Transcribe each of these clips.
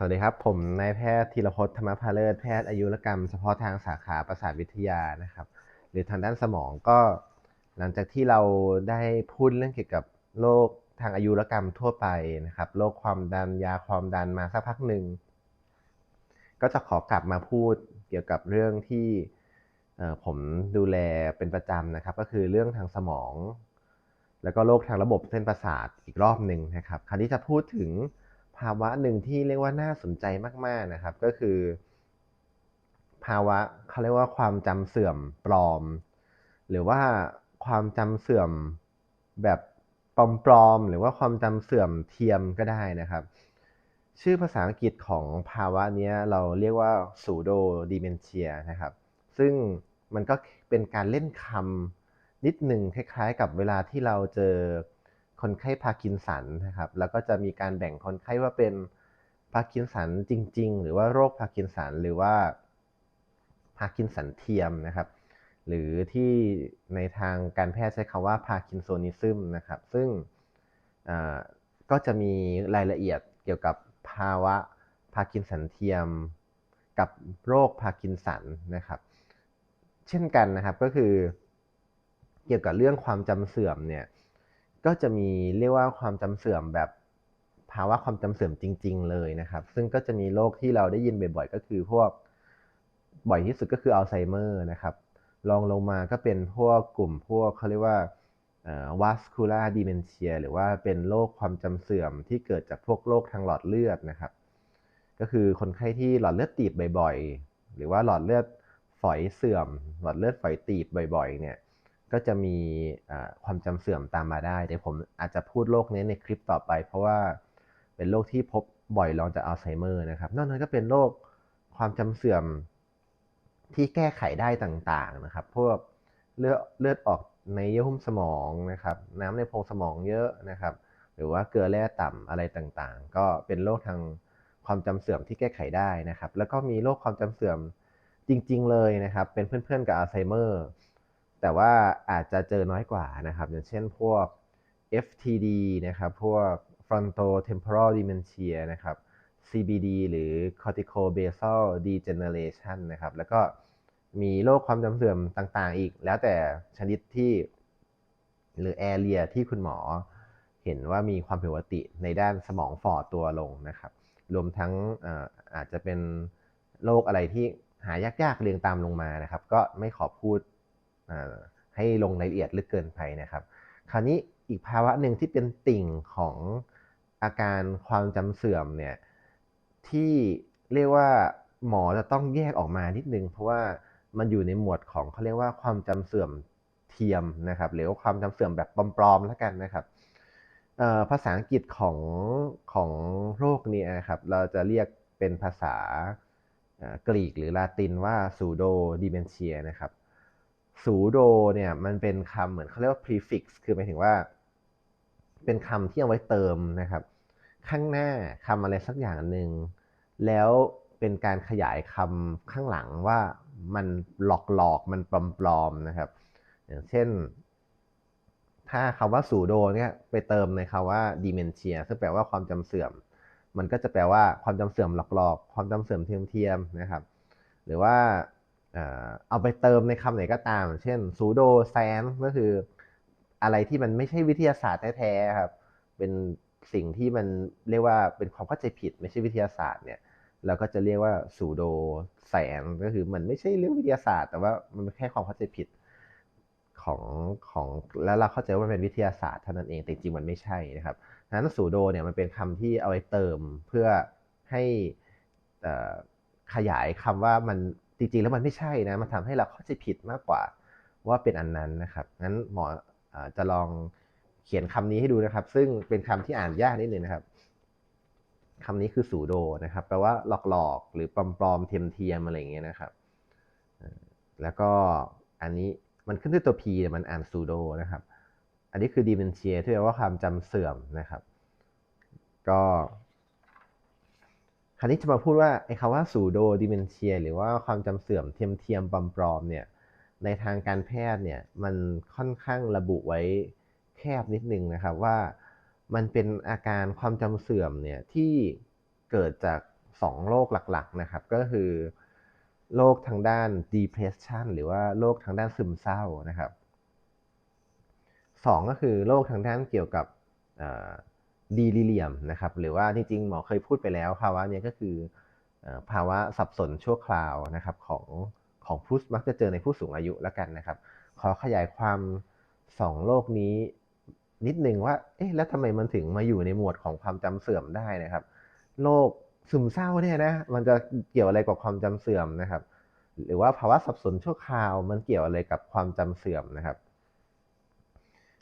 สวัสดีครับ ผมนายแพทย์ธีรพจน์ธรรมพาเลิศแพทย์อายุรกรรมเฉพาะทางสาขาประสาทวิทยานะครับ หรือทางด้านสมองก็หลังจากที่เราได้พูดเรื่องเกี่ยวกับโรคทางอายุรกรรมทั่วไปนะครับโรคความดันยาความดันมาสักพักหนึ่งก็จะขอกลับมาพูดเกี่ยวกับเรื่องที่ผมดูแลเป็นประจำนะครับ ก็คือเรื่องทางสมอง แล้วก็โรคทางระบบเส้นประสาทอีกรอบหนึ่งนะครับคราวนี้จะพูดถึง ภาวะหนึ่งที่เรียกว่าน่าสนใจมากๆนะครับ ก็คือ ภาวะเขาเรียกว่าความจำเสื่อมปลอม หรือว่าความจำเสื่อมแบบปลอมๆหรือว่าความจำเสื่อมเทียมก็ได้นะครับ ชื่อภาษาอังกฤษของภาวะนี้เราเรียกว่า pseudo dementia นะครับ ซึ่งมันก็เป็นการเล่นคำนิดหนึ่งคล้ายๆ กับเวลาที่เราเจอ คนไข้พาร์กินสันนะครับ แล้วก็จะมีการแบ่งคนไข้ว่าเป็นพาร์กินสันจริง ๆ หรือว่าโรคพาร์กินสันหรือว่าพาร์กินสันเทียมนะครับ หรือที่ในทางการแพทย์ใช้คำว่าพาร์กินโซนิซึมนะครับ ซึ่งก็จะมีรายละเอียดเกี่ยวกับภาวะพาร์กินสันเทียม กับโรคพาร์กินสันนะครับ เช่นกันนะครับก็คือเกี่ยวกับเรื่องความจำเสื่อมเนี่ย ก็จะมีเรียกว่าความจำเสื่อมแบบภาวะความจำเสื่อมจริง ๆ เลยนะครับ ซึ่งก็จะมีโรคที่เราได้ยินบ่อยๆ ก็คือพวกบ่อยที่สุดก็คืออัลไซเมอร์นะครับรองลงมาก็เป็นพวกกลุ่มพวกเขาเรียกว่าวัสคูลาดิเมนเชียหรือว่าเป็นโรคความจำเสื่อมที่เกิดจากพวกโรคทางหลอดเลือดนะครับ ก็คือคนไข้ที่หลอดเลือดตีบบ่อยๆ หรือว่าหลอดเลือดฝอยเสื่อม หลอดเลือดฝอยตีบบ่อย ๆ เนี่ย ก็จะมีความจำเสื่อมตามมาได้เดี๋ยวผมอาจจะพูดโรคนี้ในคลิปต่อไป เพราะว่าเป็นโรคที่พบบ่อยรองจากอัลไซเมอร์นะครับนอกนั้นก็เป็นโรคความจำเสื่อมที่แก้ไขได้ต่างๆนะครับ พวกเลือดเลือดออกในเยื่อหุ้มสมองนะครับ น้ำในโพรงสมองเยอะนะครับ หรือว่าเกลือแร่ต่ำอะไรต่างๆ ก็เป็นโรคทางความจำเสื่อมที่แก้ไขได้นะครับ แล้วก็มีโรคความจำเสื่อมจริง ๆ เลยนะครับ เป็นเพื่อนๆกับอัลไซเมอร์ แต่ว่าอาจจะเจอน้อยกว่านะครับ อย่างเช่นพวก FTD นะครับ พวก frontotemporal dementia นะครับ CBD หรือ corticobasal degeneration นะครับ แล้วก็มีโรคความจำเสื่อมต่างๆ อีก แล้วแต่ชนิดที่หรือ area ที่คุณหมอเห็นว่ามีความผิดปกติในด้านสมองฝ่อตัวลงนะครับ รวมทั้งอาจจะเป็นโรคอะไรที่หายากๆ เรียงตามลงมานะครับ ก็ไม่ขอพูด ให้ลงรายละเอียดลึกเกินไปนะครับ คราวนี้อีกภาวะหนึ่งที่เป็นติ่งของอาการความจำเสื่อมเนี่ยที่เรียกว่าหมอจะต้องแยกออกมานิดนึง เพราะว่ามันอยู่ในหมวดของเขาเรียกว่าความจำเสื่อมเทียมนะครับหรือว่าความจำเสื่อมแบบปลอมๆแล้วกันนะครับภาษาอังกฤษของของโรคนี้นะครับเราจะเรียกเป็นภาษากรีกหรือลาตินว่า pseudo dementia นะครับ สูโดเนี่ยมันเป็นคำเหมือนเขาเรียกว่า prefix คือหมายถึงว่า เป็นคำที่เอาไว้เติมนะครับ ข้างหน้าคำอะไรสักอย่างหนึ่งแล้วเป็นการขยายคำข้างหลังว่ามันหลอกหลอกมันปลอมๆนะครับ อย่างเช่น ถ้าคำว่าสูโดเนี่ยไปเติมในคำว่าดิเมนเชียซึ่งแปลว่าความจำเสื่อม มันก็จะแปลว่าความจำเสื่อมหลอกๆ ความจำเสื่อมเทียมๆนะครับ หรือว่า เอาไปเติมในคำไหนก็ตาม เช่น pseudo science ก็คืออะไรที่มันไม่ใช่วิทยาศาสตร์แท้ๆครับ เป็นสิ่งที่มันเรียกว่าเป็นความเข้าใจผิดไม่ใช่วิทยาศาสตร์เนี่ยเราก็จะเรียกว่า pseudo science ก็คือมันไม่ใช่เรื่องวิทยาศาสตร์ แต่ว่ามันแค่ความเข้าใจผิดของของแล้วเราเข้าใจว่ามันเป็นวิทยาศาสตร์เท่านั้นเองแต่จริงมันไม่ใช่นะครับนั้น pseudo เนี่ยมันเป็นคำที่เอาไว้เติมเพื่อให้ขยายคำว่ามัน จริงๆแล้วมันไม่ใช่นะ มันทำให้เราเข้าใจผิดมากกว่าว่าเป็นอันนั้นนะครับ งั้นหมอจะลองเขียนคำนี้ให้ดูนะครับ ซึ่งเป็นคำที่อ่านยากนิดนึงนะครับคำนี้คือสูโดนะครับ แปลว่าหลอกๆ หรือปลอมๆ เทียมๆอะไรอย่างเงี้ยนะครับ แล้วก็อันนี้มันขึ้นด้วยตัว P มันอ่านสูโดนะครับ อันนี้คือดีเมนเชียที่แปลว่าความจำเสื่อมนะครับ ก็ คราวนี้จะมาพูดว่าไอ้คำว่าสูโดดิเมนเชียหรือว่าความจำเสื่อมเทียมเทียมปลอมๆเนี่ยในทางการแพทย์เนี่ยมันค่อนข้างระบุไว้แคบนิดนึงนะครับว่ามันเป็นอาการความจำเสื่อมเนี่ยที่เกิดจากสองโรคหลักๆนะครับ ก็คือโรคทางด้าน depression หรือว่าโรคทางด้านซึมเศร้านะครับสองก็คือโรคทางด้านเกี่ยวกับ ดีลิเลียมนะครับหรือว่าจริงๆหมอเคยพูดไปแล้ว ภาวะนี้ก็คือภาวะสับสนชั่วคราวนะครับของของผู้มักจะเจอในผู้สูงอายุแล้วกันนะครับ ขอขยายความสองโรคนี้นิดนึงว่าเอ๊ะแล้วทำไมมันถึงมาอยู่ในหมวดของความจำเสื่อมได้นะครับโรคซึมเศร้าเนี่ยนะมันจะเกี่ยวอะไรกับความจำเสื่อมนะครับ หรือว่าภาวะสับสนชั่วคราวมันเกี่ยวอะไรกับความจำเสื่อมนะครับ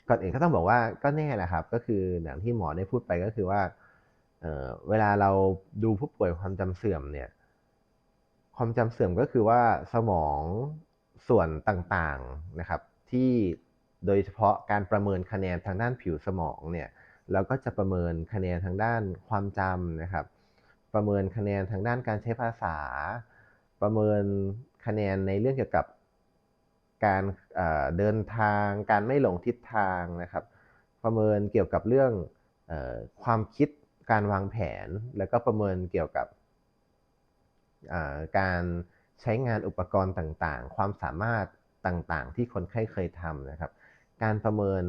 ก่อนอื่นก็ต้องบอกว่าก็แน่แหละครับ ก็คืออย่างที่หมอได้พูดไปก็คือว่าเเวลาเราดูผู้ป่วยความจำเสื่อมเนี่ย ความจำเสื่อมก็คือว่าสมองส่วนต่างๆนะครับ ที่โดยเฉพาะการประเมินคะแนนทางด้านผิวสมองเนี่ยเราก็จะประเมินคะแนนทางด้านความจำนะครับ ประเมินคะแนนทางด้านการใช้ภาษา ประเมินคะแนนในเรื่องเกี่ยวกับ การเดินทาง การไม่หลงทิศทางนะครับ ประเมินเกี่ยวกับเรื่องความคิดการวางแผน แล้วก็ประเมินเกี่ยวกับการใช้งานอุปกรณ์ต่างๆ ความสามารถต่างๆ ที่คนไข้เคยทำนะครับ การประเมิน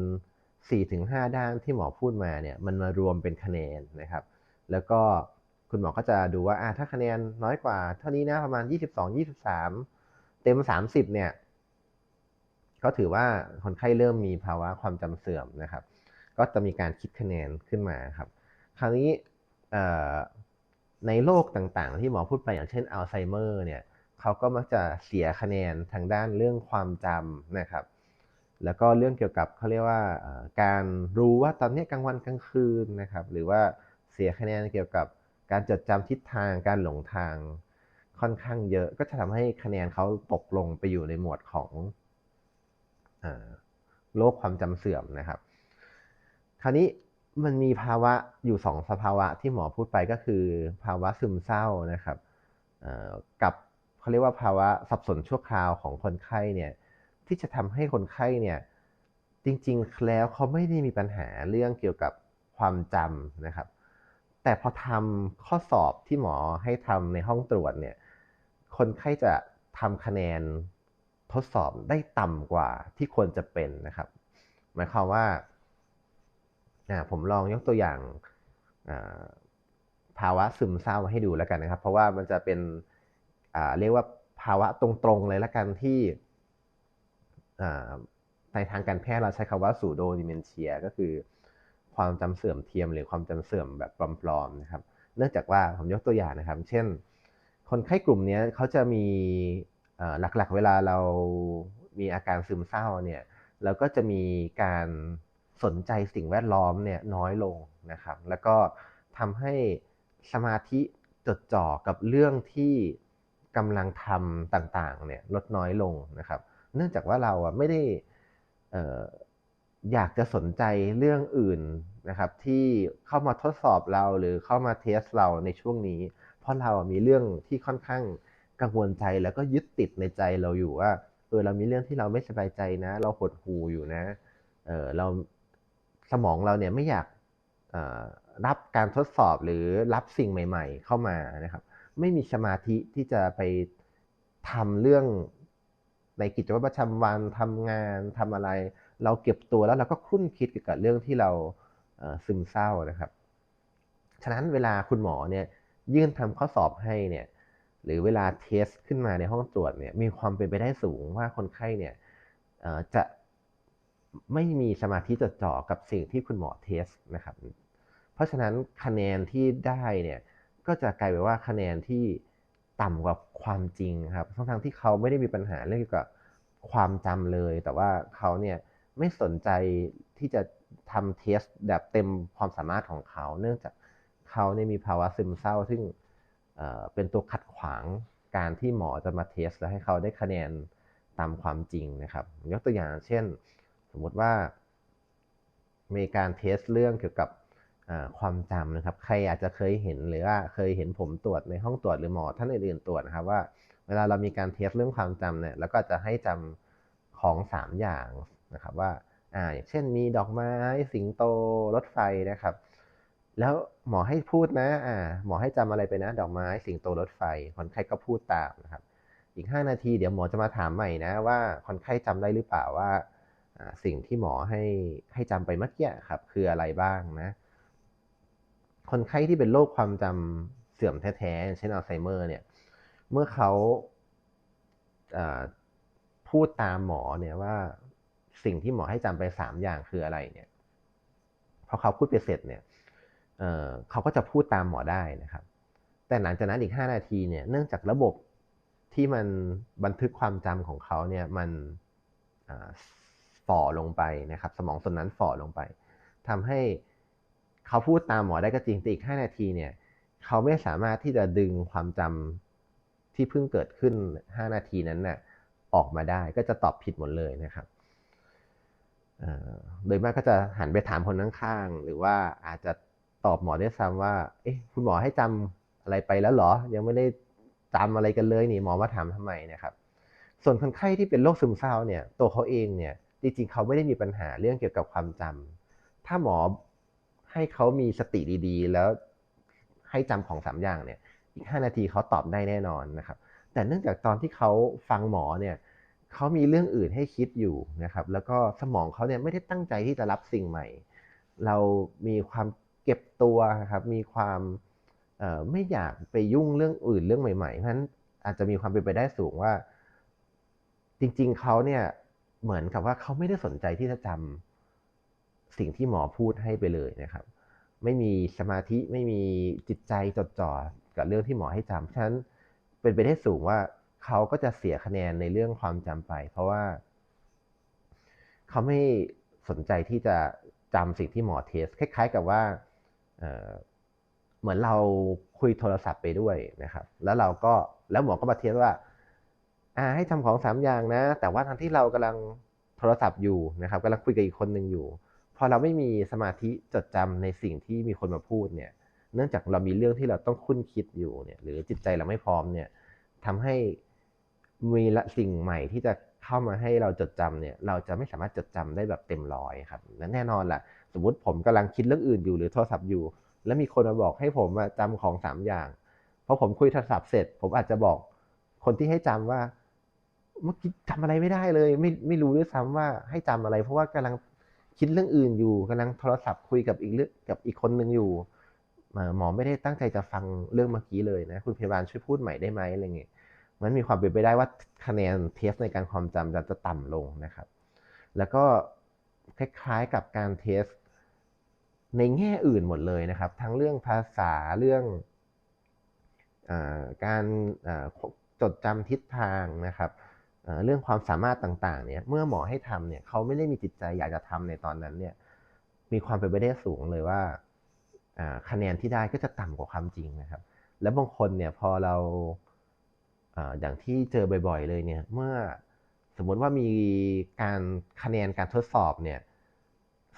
4-5 ด้านที่หมอพูดมาเนี่ยมันมารวมเป็นคะแนนนะครับ แล้วก็คุณหมอก็จะดูว่าถ้าคะแนนน้อยกว่า เท่านี้นะประมาณ 22-23 เต็ม 30เนี่ย ก็ถือว่าคนไข้เริ่มมีภาวะความจำเสื่อมนะครับ ก็จะมีการคิดคะแนนขึ้นมาครับ คราวนี้ในโรคต่างๆ ที่หมอพูดไปอย่างเช่นอัลไซเมอร์เนี่ยเขาก็มักจะเสียคะแนนทางด้านเรื่องความจำนะครับ แล้วก็เรื่องเกี่ยวกับเขาเรียกว่าการรู้ว่าตอนนี้กลางวันกลางคืนนะครับ หรือว่าเสียคะแนนเกี่ยวกับการจดจำทิศทางการหลงทางค่อนข้างเยอะ ก็จะทำให้คะแนนเขาตกลงไปอยู่ในหมวดของ โรคความจำเสื่อมนะครับ คราวนี้มันมีภาวะอยู่สองสภาวะที่หมอพูดไปก็คือ ภาวะซึมเศร้านะครับกับเขาเรียกว่าภาวะสับสนชั่วคราวของคนไข้เนี่ยที่จะทำให้คนไข้เนี่ยจริงๆแล้วเขาไม่ได้มีปัญหาเรื่องเกี่ยวกับความจำนะครับ แต่พอทำข้อสอบที่หมอให้ทำในห้องตรวจเนี่ยคนไข้จะทำคะแนน ทดสอบได้ต่ำกว่าที่ควรจะเป็นนะครับ หมายความว่าผมลองยกตัวอย่างภาวะซึมเศร้ามาให้ดูแล้วกันนะครับ เพราะว่ามันจะเป็นเรียกว่าภาวะตรงๆเลยละกันที่ในทางการแพทย์เราใช้คำว่าสูโดดิเมนเชียก็คือความจำเสื่อมเทียมหรือความจำเสื่อมแบบปลอมๆนะครับ เนื่องจากว่าผมยกตัวอย่างนะครับ เช่น คนไข้กลุ่มนี้เขาจะมี หลักๆ เวลาเรามีอาการซึมเศร้าเนี่ยเราก็จะมีการสนใจสิ่งแวดล้อมเนี่ยน้อยลงนะครับ แล้วก็ทำให้สมาธิจดจ่อกับเรื่องที่กำลังทำต่างๆเนี่ยลดน้อยลงนะครับ เนื่องจากว่าเราอะไม่ได้อยากจะสนใจเรื่องอื่นนะครับที่เข้ามาทดสอบเราหรือเข้ามาเทสเราในช่วงนี้ เพราะเรามีเรื่องที่ค่อนข้าง กังวลใจแล้วก็ยึดติดในใจเราอยู่ว่าเออเรามีเรื่องที่เราไม่สบายใจนะ เราหดหูอยู่นะเออเราสมองเราเนี่ยไม่อยากรับการทดสอบหรือรับสิ่งใหม่ ๆ เข้ามานะครับ ไม่มีสมาธิที่จะไปทำเรื่องในกิจวัตรประจำวันทำงานทำอะไร เราเก็บตัวแล้วเราก็คุ้นคิดเกี่ยวกับเรื่องที่เราซึมเศร้านะครับ ฉะนั้นเวลาคุณหมอเนี่ยยื่นทำข้อสอบให้เนี่ย หรือเวลาเทสขึ้นมาในห้องตรวจเนี่ยมีความเป็นไปได้สูงว่าคนไข้เนี่ยจะไม่มีสมาธิจดจ่อกับสิ่งที่คุณหมอเทสนะครับ เพราะฉะนั้นคะแนนที่ได้เนี่ยก็จะกลายเป็นว่าคะแนนที่ต่ำกว่าความจริงครับ ทั้งทที่เขาไม่ได้มีปัญหาเรื่องเกี่ยวกับความจำเลย แต่ว่าเขาเนี่ยไม่สนใจที่จะทำเทสแบบเต็มความสามารถของเขา เนื่องจากเขาเนี่ยมีภาวะซึมเศร้า ซึ่ง เป็นตัวขัดขวางการที่หมอจะมาเทส และให้เขาได้คะแนนตามความจริงนะครับ ยกตัวอย่างเช่น สมมุติว่า มีการเทสเรื่องเกี่ยวกับความจำนะครับ ใครอาจจะเคยเห็นหรือว่าเคยเห็นผมตรวจในห้องตรวจหรือหมอท่านอื่นๆตรวจนะครับว่า เวลาเรามีการเทสเรื่องความจำเนี่ยแล้วก็จะให้จำของ 3 อย่างนะครับว่าอ่าอย่างเช่นมีดอกไม้สิงโตรถไฟนะครับ แล้วหมอให้พูดนะอ่าหมอให้จำอะไรไปนะ ดอกไม้สิงโตรถไฟ คนไข้ก็พูดตามนะครับ อีก 5 นาทีเดี๋ยวหมอจะมาถามใหม่นะว่าคนไข้จำได้หรือเปล่าว่าสิ่งที่หมอให้ให้จำไปเมื่อกี้ครับ คืออะไรบ้างนะ คนไข้ที่เป็นโรคความจำเสื่อมแท้ๆเช่นอัลไซเมอร์เนี่ย เมื่อเขาพูดตามหมอเนี่ยว่าสิ่งที่หมอให้จำไปสามอย่างคืออะไรเนี่ยพอเขาพูดไปเสร็จเนี่ย เเขาก็จะพูดตามหมอได้นะครับ แต่หลังจากนั้นอีก 5 นาทีเนี่ย เนื่องจากระบบที่มันบันทึกความจำของเขาเนี่ยมันฝ่อลงไปนะครับ สมองส่วนนั้นฝ่อลงไปทำให้เขาพูดตามหมอได้ก็จริงแต่อีก 5 นาทีเนี่ยเขาไม่สามารถที่จะดึงความจำที่เพิ่งเกิดขึ้น 5 นาทีนั้นนะ่ะออกมาได้ก็จะตอบผิดหมดเลยนะครับโดยมากก็จะหันไปถามคนข้างๆหรือว่าอาจจะ ตอบหมอได้ซ้ำว่า เอ๊ะคุณหมอให้จำอะไรไปแล้วเหรอ ยังไม่ได้จำอะไรกันเลยนี่หมอมาถามทำไมนะครับ ส่วนคนไข้ที่เป็นโรคซึมเศร้าเนี่ยตัวเขาเองเนี่ยจริงๆเขาไม่ได้มีปัญหาเรื่องเกี่ยวกับความจำถ้าหมอให้เขามีสติดีๆ แล้วให้จำของสามอย่างเนี่ย อีกห้านาทีเขาตอบได้แน่นอนนะครับ แต่เนื่องจากตอนที่เขาฟังหมอเนี่ยเขามีเรื่องอื่นให้คิดอยู่นะครับ แล้วก็สมองเขาเนี่ยไม่ได้ตั้งใจที่จะรับสิ่งใหม่ เรามีความ เก็บตัวครับมีความไม่อยากไปยุ่งเรื่องอื่นเรื่องใหม่ๆเพราะฉะนั้นอาจจะมีความเป็นไปได้สูงว่า จริง ๆเขาเนี่ยเหมือนกับว่าเขาไม่ได้สนใจที่จะจำสิ่งที่หมอพูดให้ไปเลยนะครับ ไม่มีสมาธิไม่มีจิตใจจดจ่อกับเรื่องที่หมอให้จำฉะนั้นเป็นไปได้สูงว่าเขาก็จะเสียคะแนนในเรื่องความจำไป เพราะว่า เขาไม่สนใจที่จะจำสิ่งที่หมอเทส คล้าย ๆ กับว่า เหมือนเราคุยโทรศัพท์ไปด้วยนะครับ แล้วเราก็แล้วหมอก็มาเทสว่าอ่าให้ทำของสามอย่างนะ แต่ว่าทั้งที่เรากำลังโทรศัพท์อยู่นะครับกำลังคุยกับอีกคนหนึ่งอยู่ พอเราไม่มีสมาธิจดจำในสิ่งที่มีคนมาพูดเนี่ย เนื่องจากเรามีเรื่องที่เราต้องคุ้นคิดอยู่เนี่ยหรือจิตใจเราไม่พร้อมเนี่ยทำให้มีละสิ่งใหม่ที่จะเข้ามาให้เราจดจำเนี่ย เราจะไม่สามารถจดจำได้แบบเต็มร้อยครับและแน่นอนแหละ สมมติผมกำลังคิดเรื่องอื่นอยู่หรือโทรศัพท์อยู่ แล้วมีคนมาบอกให้ผมจำของสามอย่างพอผมคุยโทรศัพท์เสร็จ ผมอาจจะบอกคนที่ให้จำว่าเมื่อกี้จำอะไรไม่ได้เลย ไม่ไม่รู้ด้วยซ้ำว่าให้จำอะไร เพราะว่ากำลังคิดเรื่องอื่นอยู่กำลังโทรศัพท์คุยกับอีกเรื่องกับอีกคนหนึ่งอยู่หมอไม่ได้ตั้งใจจะฟังเรื่องเมื่อกี้เลยนะ คุณพยาบาลช่วยพูดใหม่ได้ไหมอะไรเงี้ยมันมีความเป็นไปได้ว่าคะแนนเทสในการความจำจะจะต่ำลงนะครับ แล้วก็คล้ายๆกับการเทส ในแง่อื่นหมดเลยนะครับ ทั้งเรื่องภาษาเรื่องอการจดจำทิศทางนะครับเรื่องความสามารถต่างๆเนี่ยเมื่อหมอให้ทำเนี่ยเขาไม่ได้มีจิตใจอยากจะทำในตอนนั้นเนี่ยมีความเป็นไปได้สูงเลยว่าคะแนนที่ได้ก็จะต่ำกว่าความจริงนะครับ แล้วบางคนเนี่ยพอเราอย่างที่เจอบ่อยๆ เลยเนี่ยเมื่อสมมติว่ามีการคะแนนการทดสอบเนี่ย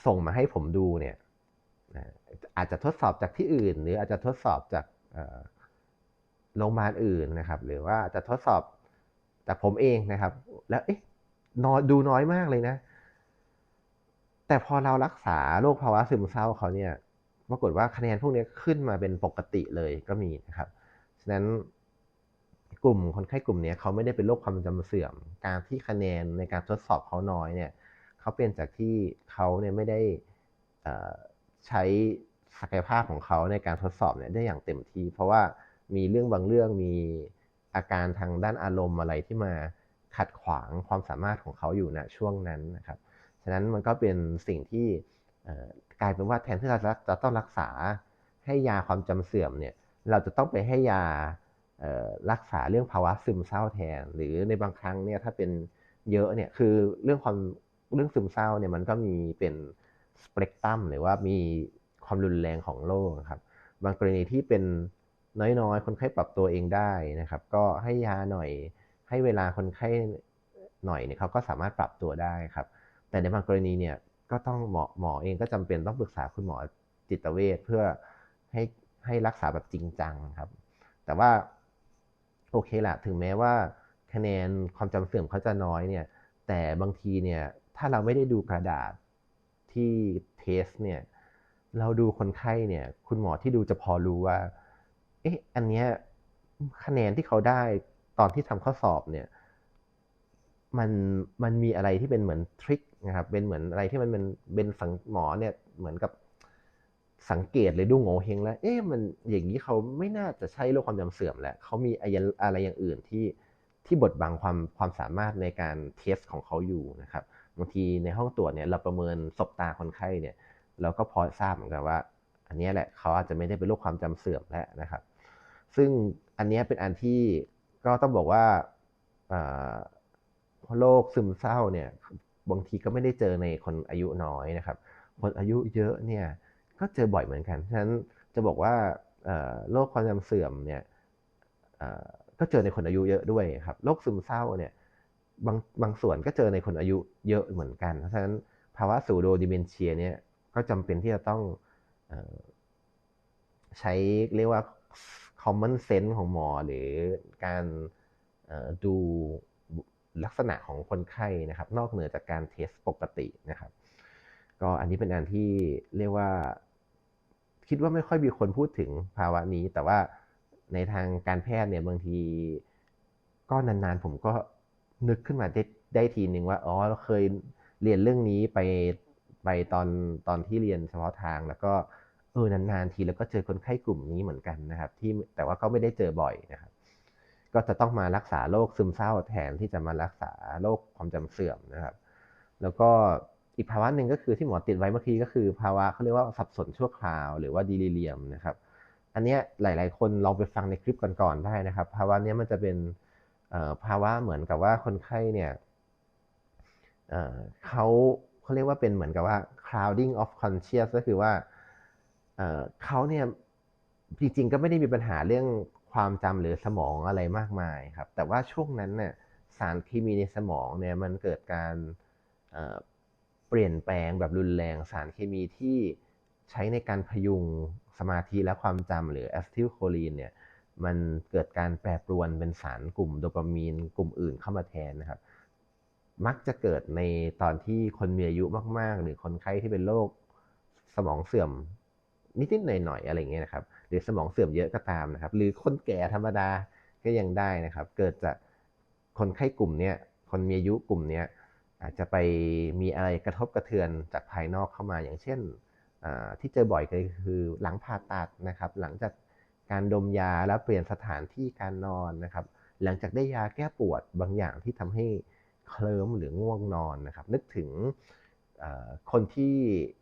ส่งมาให้ผมดูเนี่ย อาจจะทดสอบจากที่อื่น หรืออาจจะทดสอบจากโรงพยาบาลอื่นนะครับ หรือว่าจะทดสอบจากผมเองนะครับ แล้วเอ๊ะนอดูน้อยมากเลยนะ แต่พอเรารักษาโรคภาวะซึมเศร้าเขาเนี่ยปรากฏว่าคะแนนพวกนี้ขึ้นมาเป็นปกติเลยก็มีนะครับ ฉะนั้นกลุ่มคนไข้กลุ่มนี้เขาไม่ได้เป็นโรคความจำเสื่อม การที่คะแนนในการทดสอบเขาน้อยเนี่ยเขาเป็นจากที่เขาเนี่ยไม่ได้ ใช้ศักยภาพของเขาในการทดสอบเนี่ยได้อย่างเต็มที่ เพราะว่ามีเรื่องบางเรื่องมีอาการทางด้านอารมณ์อะไรที่มาขัดขวางความสามารถของเขาอยู่ณช่วงนั้นนะครับ ฉะนั้นมันก็เป็นสิ่งที่กลายเป็นว่าแทนที่เราจะต้องรักษาให้ยาความจำเสื่อมเนี่ย เราจะต้องไปให้ยารักษาเรื่องภาวะซึมเศร้าแทน หรือในบางครั้งเนี่ยถ้าเป็นเยอะเนี่ยคือเรื่องความเรื่องซึมเศร้าเนี่ยมันก็มีเป็น สเปกตรัมหรือว่ามีความรุนแรงของโรคครับ บางกรณีที่เป็นน้อยๆ คนไข้ปรับตัวเองได้นะครับ ก็ให้ยาหน่อยให้เวลาคนไข้หน่อยเนี่ยเขาก็สามารถปรับตัวได้ครับ แต่ในบางกรณีเนี่ยก็ต้องหมอหมอเองก็จำเป็นต้องปรึกษาคุณหมอจิตเวชเพื่อให้ให้รักษาแบบจริงจังครับ แต่ว่าโอเคละถึงแม้ว่าคะแนนความจำเสื่อมเขาจะน้อยเนี่ย แต่บางทีเนี่ยถ้าเราไม่ได้ดูกระดาษ ที่เทสเนี่ย เราดูคนไข้เนี่ย คุณหมอที่ดูจะพอรู้ว่า เอ๊ะ อันเนี้ยคะแนนที่เขาได้ตอนที่ทำข้อสอบเนี่ย มันมันมีอะไรที่เป็นเหมือนทริคนะครับ เป็นเหมือนอะไรที่มันเป็นเป็นสังหมอเนี่ยเหมือนกับสังเกตเลยดูโง่เฮงแล้ว เอ๊ะมันอย่างนี้เขาไม่น่าจะใช่โรคความจำเสื่อมแล้วเขามีอะไรอย่างอื่นที่ที่บดบังความความสามารถในการเทสของเขาอยู่นะครับ บางทีในห้องตรวจเนี่ยเราประเมินศบตาคนไข้เนี่ยเราก็พอทราบเหมือนกันว่า อันนี้แหละเขาอาจจะไม่ได้เป็นโรคความจำเสื่อมแล้วนะครับ ซึ่งอันนี้เป็นอันที่ก็ต้องบอกว่าโรคซึมเศร้าเนี่ยบางทีก็ไม่ได้เจอในคนอายุน้อยนะครับ คนอายุเยอะเนี่ยก็เจอบ่อยเหมือนกัน ฉะนั้นจะบอกว่าโรคความจำเสื่อมเนี่ยก็เจอในคนอายุเยอะด้วยครับ โรคซึมเศร้าเนี่ย บางบางส่วนก็เจอในคนอายุเยอะเหมือนกัน เพราะฉะนั้นภาวะสูโดดิเมนเชียเนี่ยก็จำเป็นที่จะต้องใช้เรียกว่า common sense ของหมอ หรือการดูลักษณะของคนไข้นะครับ นอกเหนือจากการเทสปกตินะครับ ก็อันนี้เป็นอันที่เรียกว่า คิดว่าไม่ค่อยมีคนพูดถึงภาวะนี้ แต่ว่าในทางการแพทย์เนี่ยบางที ก็นานๆผมก็ นึกขึ้นมาได้ได้ทีหนึ่งว่าอ๋อเราเคยเรียนเรื่องนี้ไปไปตอนตอนที่เรียนเฉพาะทางแล้วก็เออนานๆทีแล้วก็เจอคนไข้กลุ่มนี้เหมือนกันนะครับ ที่แต่ว่าก็ไม่ได้เจอบ่อยนะครับ ก็จะต้องมารักษาโรคซึมเศร้าแทนที่จะมารักษาโรคความจำเสื่อมนะครับ แล้วก็อีกภาวะหนึ่งก็คือที่หมอติดไว้เมื่อกี้ก็คือ ภาวะเขาเรียกว่าสับสนชั่วคราว หรือว่าดีลิเลียมนะครับ อันนี้หลาย ๆ คนลองไปฟังในคลิปก่อนๆได้นะครับ ภาวะนี้มันจะเป็น ภาวะเหมือนกับว่าคนไข้เนี่ยเขาเขาเรียกว่าเป็นเหมือนกับว่า clouding of conscious ก็คือว่าเขาเนี่ยจริงๆก็ไม่ได้มีปัญหาเรื่องความจำหรือสมองอะไรมากมายครับ แต่ว่าช่วงนั้นเนี่ยสารเคมีในสมองเนี่ยมันเกิดการเปลี่ยนแปลงแบบรุนแรงสารเคมีที่ใช้ในการพยุงสมาธิและความจำหรือแอสติลโคลีนเนี่ย มันเกิดการแปรปรวนเป็นสารกลุ่มโดปามีนกลุ่มอื่นเข้ามาแทนนะครับ มักจะเกิดในตอนที่คนมีอายุมาก ๆ หรือคนไข้ที่เป็นโรคสมองเสื่อมนิดๆหน่อยๆอะไรเงี้ยนะครับ หรือสมองเสื่อมเยอะก็ตามนะครับ หรือคนแก่ธรรมดาก็ยังได้นะครับ เกิดจากคนไข้กลุ่มเนี้ยคนมีอายุกลุ่มเนี้ยอาจจะไปมีอะไรกระทบกระเทือนจากภายนอกเข้ามาอย่างเช่นที่เจอบ่อยก็คือหลังผ่าตัดนะครับ หลังจาก การดมยาแล้วเปลี่ยนสถานที่การนอนนะครับ หลังจากได้ยาแก้ปวดบางอย่างที่ทำให้เคลิ้มหรือง่วงนอนนะครับ นึกถึงคนที่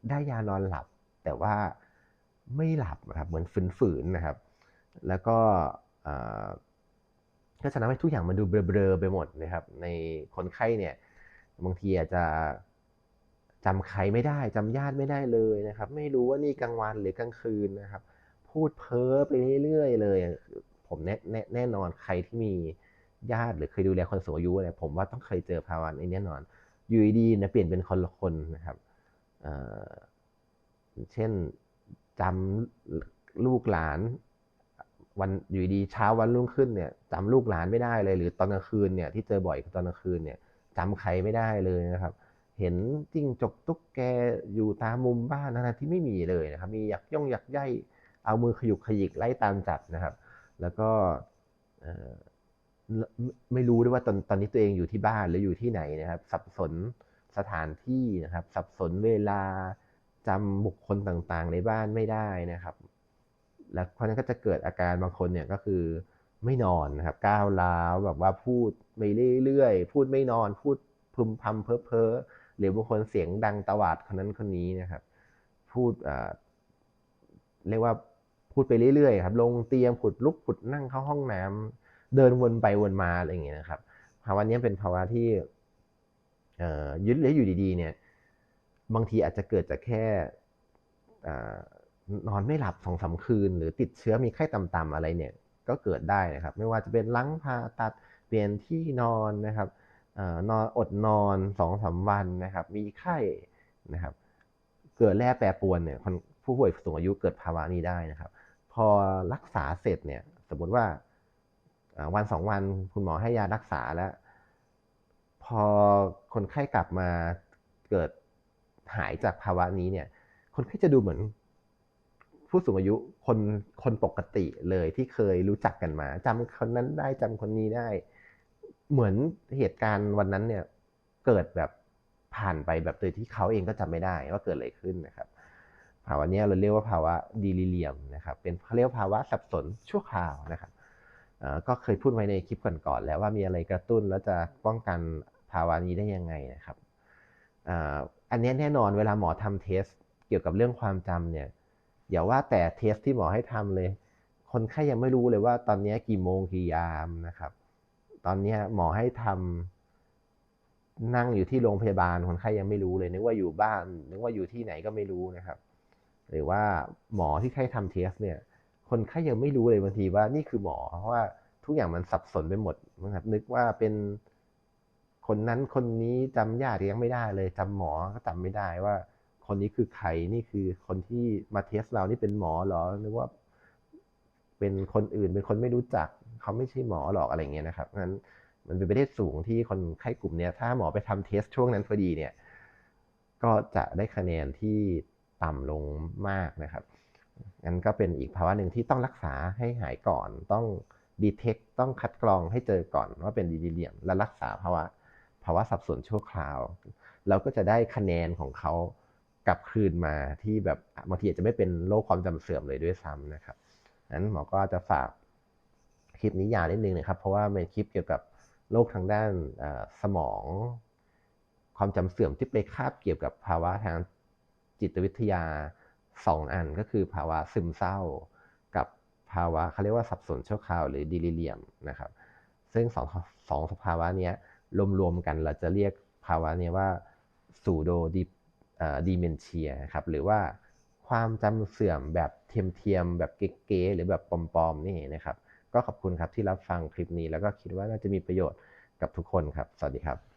ได้ยานอนหลับ แต่ว่าไม่หลับนะครับเหมือนฝืนๆนะครับ แล้วก็ก็จะทำให้ทุกอย่างมันดูเบลอๆไปหมดนะครับ ในคนไข้เนี่ยบางทีอาจจะจำใครไม่ได้จำญาติไม่ได้เลยนะครับ ไม่รู้ว่านี่กลางวันหรือกลางคืนนะครับ พูดเพ้อไปเรื่อยๆเลยผมแน่แน่แน่นอนใครที่มีญาติหรือเคยดูแลคนสูงอายุอะไรผมว่าต้องเคยเจอภาวะนี้แน่นอนอยู่ดีๆนะเปลี่ยนเป็นคนละคนนะครับเช่นจำลูกหลาน วันอยู่ดีเช้าวันรุ่งขึ้นเนี่ยจำลูกหลานไม่ได้เลย หรือตอนกลางคืนเนี่ยที่เจอบ่อยตอนกลางคืนเนี่ยจำใครไม่ได้เลยนะครับ เห็นจิ้งจกตุ๊กแกอยู่ตามมุมบ้านนะที่ไม่มีเลยนะครับ มีหยักย่องหยักย่าย เอามือขยุกขยิกไล่ตามจับนะครับ แล้วก็ไม่รู้ด้วยว่าตอนตอนนี้ตัวเองอยู่ที่บ้านหรืออยู่ที่ไหนนะครับ สับสนสถานที่นะครับ สับสนเวลาจำบุคคลต่างๆ ในบ้านไม่ได้นะครับ แล้วเพราะนั้นก็จะเกิดอาการบางคนเนี่ยก็คือไม่นอนนะครับ ก้าวร้าวแบบว่าพูดไปเรื่อยๆพูดไม่นอน พูดพึมพำเพ้อเพ้อหรือบางคนเสียงดังตวาดคนนั้นคนนี้นะครับ พูดเรียกว่า พูดไปเรื่อยๆครับลงเตียงผุดลุกผุดนั่งเข้าห้องน้ำเดินวนไปวนมาอะไรอย่างเงี้ยนะครับภาวะนี้เป็นภาวะที่ยึดเลยอยู่ดีๆ เนี่ย บางทีอาจจะเกิดจากแค่นอนไม่หลับสองสาคืน หรือติดเชื้อมีไข้ต่ำๆอะไรเนี่ย ก็เกิดได้นะครับ ไม่ว่าจะเป็นล้างผ่าตัดเปลี่ยนที่นอนนะครับนอนอดนอนสองสาวันนะครับ มีไข้นะครับ เกิดแร่แปรปรวนเนี่ยผู้ป่วยสูงอายุเกิดภาวะนี้ได้นะครับ อรักษาเสร็จเนี่ย สมมติว่าวันสองวันคุณหมอให้ยารักษาแล้ว พอคนไข้กลับมาเกิดหายจากภาวะนี้เนี่ย คนไข้จะดูเหมือน ผู้สูงอายุคนคนปกติเลยที่เคยรู้จักกันมาจำคนนั้นได้จำคนนี้ได้ เหมือนเหตุการณ์วันนั้นเนี่ยเกิดแบบผ่านไปแบบโดยที่เขาเองก็จำไม่ได้ว่าเกิดอะไรขึ้นนะครับ ภาวะนี้เราเรียกว่าภาวะดีลิเลียมนะครับ เป็นเขาเรียกภาวะสับสนชั่วคราวนะครับก็เคยพูดไว้ในคลิปก่อนๆแล้วว่ามีอะไรกระตุ้นแล้วจะป้องกันภาวะนี้ได้ยังไงนะครับอันนี้แน่นอนเวลาหมอทำเทสเกี่ยวกับเรื่องความจำเนี่ยอย่าว่าแต่เทสที่หมอให้ทำเลย คนไข้ยังไม่รู้เลยว่าตอนนี้กี่โมงกี่ยามนะครับ ตอนนี้หมอให้ทำนั่งอยู่ที่โรงพยาบาลคนไข้ยังไม่รู้เลยนึกว่าอยู่บ้านนึกว่าอยู่ที่ไหนก็ไม่รู้นะครับ หรือว่าหมอที่ให้ทำเทสเนี่ย คนไข้ยังไม่รู้เลยบางทีว่านี่คือหมอ เพราะว่าทุกอย่างมันสับสนไปหมดนะครับ นึกว่าเป็นคนนั้นคนนี้จำญาติยังไม่ได้เลยจำหมอก็จำไม่ได้ว่า คนนี้คือใครนี่คือคนที่มาเทสเรานี่เป็นหมอหรอนึกว่า เป็นคนอื่นเป็นคนไม่รู้จัก เขาไม่ใช่หมอหรอกอะไรเงี้ยนะครับงั้นมันเป็นไปได้สูงที่คนไข้กลุ่มเนี้ยถ้าหมอไปทำเทสช่วงนั้นพอดีเนี่ย ก็จะได้คะแนนที่ ต่ำลงมากนะครับงั้นก็เป็นอีกภาวะหนึ่งที่ต้องรักษาให้หายก่อน ต้องดีเทคต้องคัดกรองให้เจอก่อนว่าเป็นดีลิเลียม และรักษาภาวะภาวะสับสนชั่วคราว เราก็จะได้คะแนนของเขากลับคืนมาที่แบบบางทีอาจจะไม่เป็นโรคความจำเสื่อมเลยด้วยซ้ำนะครับนั้นหมอก็จะฝากคลิปนี้ยาวนิดนึงนะครับ เพราะว่าเป็นคลิปเกี่ยวกับโรคทางด้านสมอง ความจำเสื่อมที่ไปคาบเกี่ยวกับภาวะทาง จิตวิทยาสองอันก็คือภาวะซึมเศร้า กับภาวะเขาเรียกว่าสับสนชั่วคราวหรือดิลิเลียมนะครับซึ่งสองสองสภาวะนี้รวมๆกันเราจะเรียกภาวะนี้ว่าสูโดดิดีเมนเชียครับหรือว่าความจำเสื่อมแบบเทียมๆแบบเก๋ๆหรือแบบปลอมๆนี่นะครับ ก็ขอบคุณครับที่รับฟังคลิปนี้แล้วก็คิดว่าน่าจะมีประโยชน์กับทุกคนครับ สวัสดีครับ